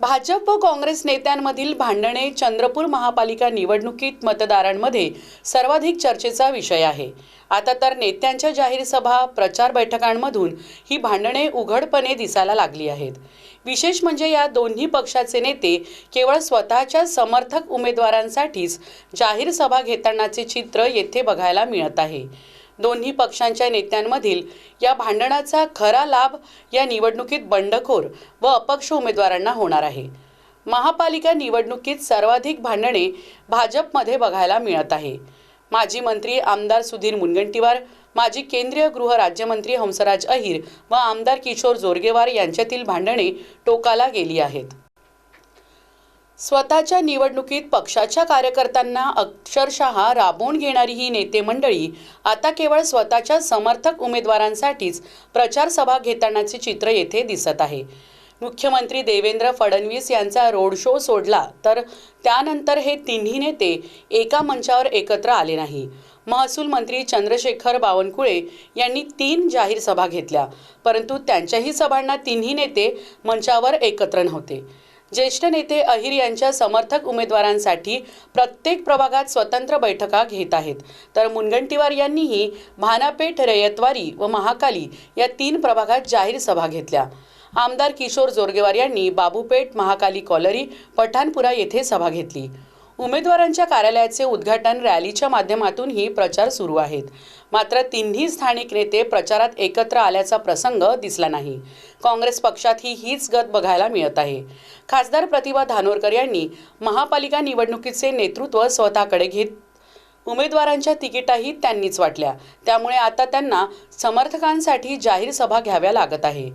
भाजप व काँग्रेस नेत्यांमधील भांडणे चंद्रपूर महापालिका निवडणुकीत मतदारांमध्ये सर्वाधिक चर्चेचा विषय आहे. आता तर नेत्यांच्या जाहीर सभा प्रचार बैठकांमधून ही भांडणे उघडपणे दिसायला लागली आहेत. विशेष म्हणजे या दोन्ही पक्षाचे नेते केवळ स्वतःच्या समर्थक उमेदवारांसाठीच जाहीर सभा घेतानाचे चित्र येथे बघायला मिळत आहे. दोन्ही पक्षांच्या नेत्यांमधील या भांडणाचा खरा लाभ या निवडणुकीत बंडखोर व अपक्ष उमेदवारांना होणार आहे. महापालिका निवडणुकीत सर्वाधिक भांडणे भाजपमध्ये बघायला मिळत आहे. माजी मंत्री आमदार सुधीर मुनगंटीवार माजी केंद्रीय गृह राज्यमंत्री हंसराज अहिर व आमदार किशोर जोरगेवार यांच्यातील भांडणे टोकाला गेली आहेत. स्वतःच्या निवडणुकीत पक्षाच्या कार्यकर्त्यांना अक्षरशः राबवून घेणारी ही नेते मंडळी आता केवळ स्वतःच्या समर्थक उमेदवारांसाठीच प्रचार सभा घेतानाचे चित्र येथे दिसत आहे. मुख्यमंत्री देवेंद्र फडणवीस यांचा रोड शो सोडला तर त्यानंतर हे तिन्ही नेते एका मंचावर एकत्र आले नाही. महसूल मंत्री चंद्रशेखर बावनकुळे यांनी तीन जाहीर सभा घेतल्या परंतु त्यांच्याही सभांना तिन्ही नेते मंचावर एकत्र नव्हते. ज्येष्ठ नेते अहिर यांच्या समर्थक उमेदवारांसाठी प्रत्येक प्रभागात स्वतंत्र बैठका घेत आहेत. तर मुनगंटीवार यांनीही भानापेठ रयतवारी व महाकाली या तीन प्रभागात जाहीर सभा घेतल्या. आमदार किशोर जोरगेवार यांनी बाबूपेठ महाकाली कॉलरी पठाणपुरा येथे सभा घेतली. उमेदवारांच्या कार्यालयाचे उद्घाटन रॅलीच्या माध्यमातूनही प्रचार सुरू आहेत. मात्र तिन्ही स्थानिक नेते प्रचारात एकत्र आल्याचा प्रसंग दिसला नाही. काँग्रेस पक्षातही हीच गत बघायला मिळत आहे. खासदार प्रतिभा धानोरकर यांनी महापालिका निवडणुकीचे नेतृत्व स्वतःकडे घेत उमेदवारांच्या तिकिटाही त्यांनीच वाटल्या. त्यामुळे आता त्यांना समर्थकांसाठी जाहीर सभा घ्याव्या लागत आहे.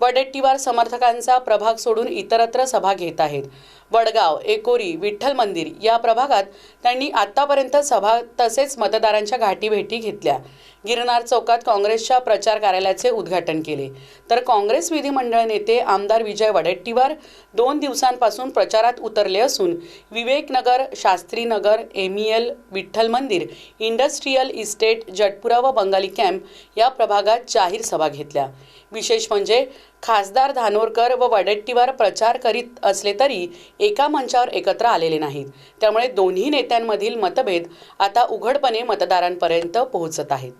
वडेट्टीवार समर्थकांचा प्रभाग सोडून इतरत्र सभा घेत आहेत. वडगाव एकोरी विठ्ठल मंदिर या प्रभागात त्यांनी आतापर्यंत सभा तसेच मतदारांच्या गाठीभेटी घेतल्या. गिरनार चौकात काँग्रेसच्या प्रचार कार्यालयाचे उद्घाटन केले. तर काँग्रेस विधिमंडळ नेते आमदार विजय वडेट्टीवार दोन दिवसांपासून प्रचारात उतरले असून Viveknagar Shastrinagar MEL Vitthal Mandir industrial estate Jatpura व बंगाली कॅम्प या प्रभागात जाहीर सभा घेतल्या. विशेष म्हणजे खासदार धानोरकर व वडेट्टीवार प्रचार करीत असले तरी एका मंचावर एकत्र आलेले नाहीत. त्यामुळे दोन्ही नेत्यांमधील मतभेद आता उघडपणे मतदारांपर्यंत पोहोचत आहेत.